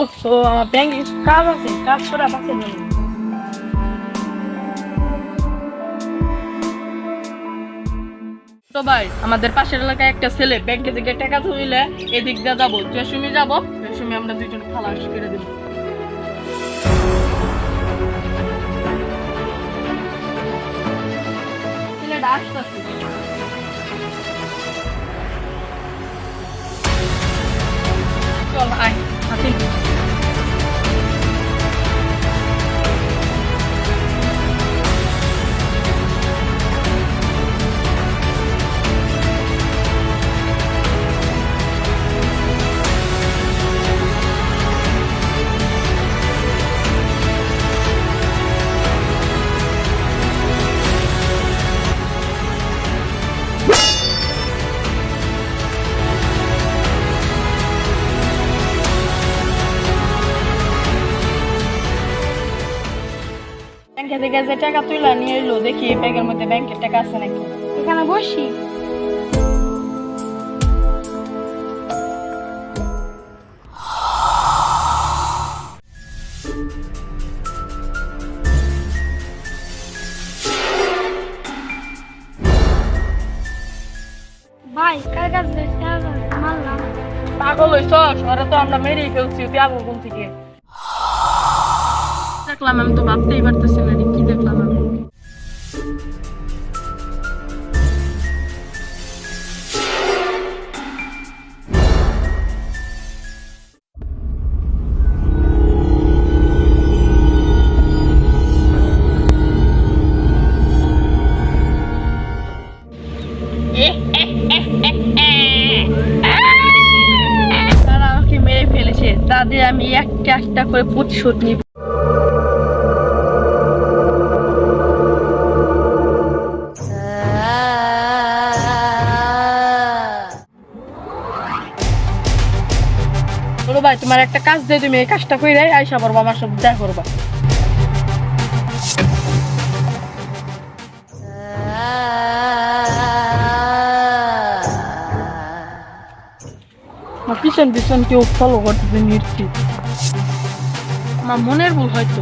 ও আমার ব্যাংকে কাজ আছে, কাজ করা নেই তো ভাই, আমাদের পাশের এলাকায় একটা ছেলে ব্যাংকে থেকে টাকা তুলিলে এদিক দিয়ে যাব জেসুমি যাব জেসুমি আমরা দুইজন খালাস করে দেবো। চল আয়। থেকে যে টাকা তুলে নিয়ে এলো দেখি এই ব্যাগের মধ্যে ব্যাংকের টাকা আছে নাকি? এখানে বসি। ভাই কার কাছে মারলাম। পাগল ওরা তো আমরা মেরেই ফেলছি তুই আবো কোন থেকে? দেখলাম আমি তো ভাবতেই পারতেছি না কি দেখলাম আমি। তারা আমাকে মেরে ফেলেছে। তাদের আমি একটা একটা করে প্রতিশোধ নিব। বলো ভাই, তোমার একটা কাজ দিয়ে তুমি এই কাজটা করে আইসা পড়ব, আমার সাথে দেখা করবা। পিছন পিছন কেউ ফলো করতেছে নিচ্ছি আমার মনের ভুল হয়তো।